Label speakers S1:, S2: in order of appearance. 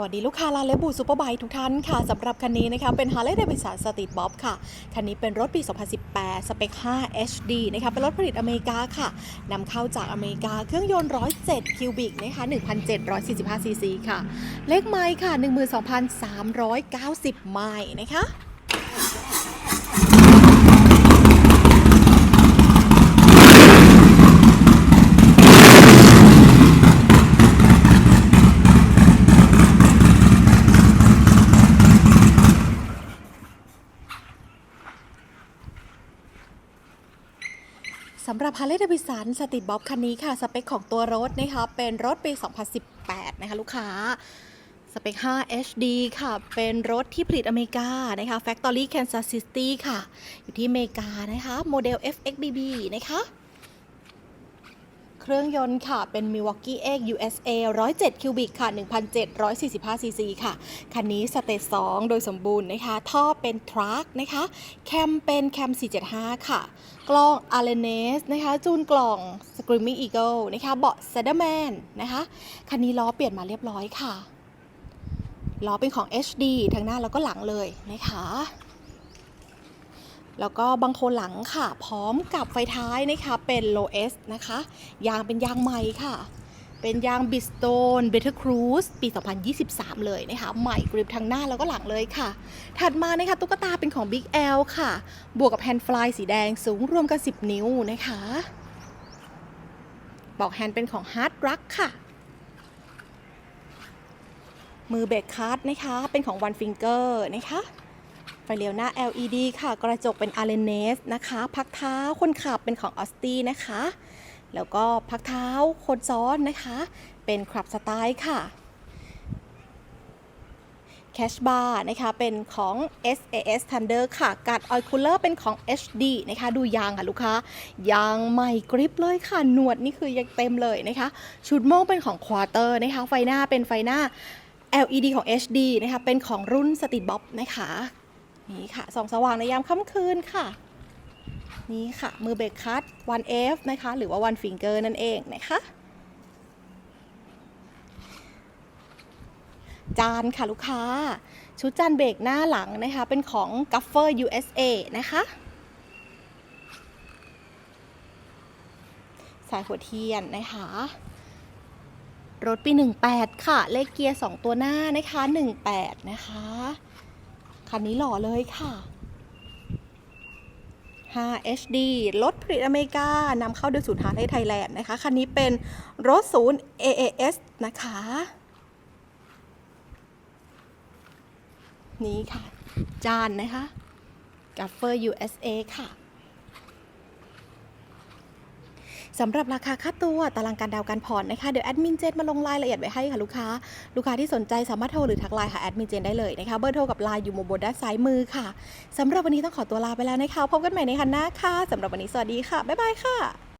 S1: สวัสดีลูกค้าลาเลบูซูเปอร์ไบค์ทุกท่านค่ะสำหรับคันนี้นะคะเป็น Harley Davidson Street Bob ค่ะ คันนี้เป็นรถปี 2018 สเปค 5 HD นะคะเป็นรถผลิตอเมริกาค่ะนำเข้าจากอเมริกาเครื่องยนต์ 107 คิวบิกนะคะ1,745ซีซีค่ะ เลขไมล์ค่ะ 12,390 ไมล์นะคะ สำหรับ Harley Davidson สติดบ๊อบคันนี้ค่ะ สเปคของตัวรถนะคะเป็นรถปี 2018 นะคะลูกค้า สเปค 5 HD ค่ะ เป็นรถที่ผลิตอเมริกานะคะ Factory Kansas City ค่ะ อยู่ที่อเมริกานะคะ โมเดล FXBB นะคะ เครื่องยนต์ค่ะ เป็น Milwaukee X USA 107 คิวบิกค่ะ 1,745 ซีซีค่ะ คันนี้สเตจ2โดยสมบูรณ์นะคะ ท่อเป็นทรัคนะคะ แคมเป็นแคม 475 ค่ะ กล้อง a l e n e s นะคะ จูนกล่อง Screaming Eagle นะคะ เบาะ c e d a r m a n นะคะ คันนี้ล้อเปลี่ยนมาเรียบร้อยค่ะ ล้อเป็นของ HD ทั้งหน้าแล้วก็หลังเลยนะคะ แล้วก็บังโคลหลังค่ะ พร้อมกับไฟท้ายนะคะ เป็น Low S นะคะ ยางเป็นยางใหม่ค่ะ เป็นยาง Bridgestone Better Cruise ปี 2023 เลยนะคะ ใหม่กริบทั้งหน้าแล้วก็หลังเลยค่ะ ถัดมานะคะ ตุ๊กตาเป็นของ Big L ค่ะ บวกกับแฮนด์ฟลายสีแดงสูงรวมกัน 10 นิ้วนะคะบอกแฮนด์เป็นของ Hard Rock ค่ะมือเบรกคัทนะคะ เป็นของ One Finger นะคะ ไฟเลี้ยวหน้า LED ค่ะ กระจกเป็น a l e n e s นะคะ พักเท้าคนขับเป็นของ a u s t i นะคะ แล้วก็พักเท้าคนซ้อนนะคะ เป็นคลับสไตล์ค่ะแคชบาร์นะคะ เป็นของ SAS Thunder ค่ะ กัดออยคูลเลอร์เป็นของ HD นะคะ ดูยางค่ะลูกค้า ยางใหม่กริปเลยค่ะ หนวดนี่คือยังเต็มเลยนะคะ ชุดโม่งเป็นของควอเตอร์นะคะ ไฟหน้าเป็นไฟหน้า LED ของ HD นะคะ เป็นของรุ่นสติบ๊อบนะคะ นี่ค่ะส่องสว่างในยามค่ำคืนค่ะ นี่ค่ะ มือเบรกคัต 1F นะคะ หรือว่า one finger นั่นเองนะคะ จานค่ะลูกค้า ชุดจานเบรกหน้าหลังนะคะ เป็นของ Gaffer USA นะคะสายหัวเทียนนะคะ รถปี 18 ค่ะ เลขเกียร์ 2 ตัวหน้านะคะ 18 นะคะ คันนี้หล่อเลยค่ะ 5 HD รถผลิตอเมริกานำเข้าโดยศูนย์ฮาร์เลย์ไทยแลนด์นะคะ คันนี้เป็นรถศูนย์ AAS นะคะ นี่ค่ะ จานนะคะ กัฟเฟอร์ USA ค่ะ สำหรับราคาค่าตัวตารางการดาวน์การผ่อนนะคะเดี๋ยวแอดมินเจนมาลงรายละเอียดไว้ให้ค่ะลูกค้า ลูกค้าที่สนใจสามารถโทรหรือทักไลน์หาแอดมินเจนได้เลยนะคะเบอร์โทรกับไลน์อยู่มุมบนด้านซ้ายมือค่ะสำหรับวันนี้ต้องขอตัวลาไปแล้วนะคะพบกันใหม่ในคันหน้าค่ะสำหรับวันนี้สวัสดีค่ะบ๊ายบายค่ะ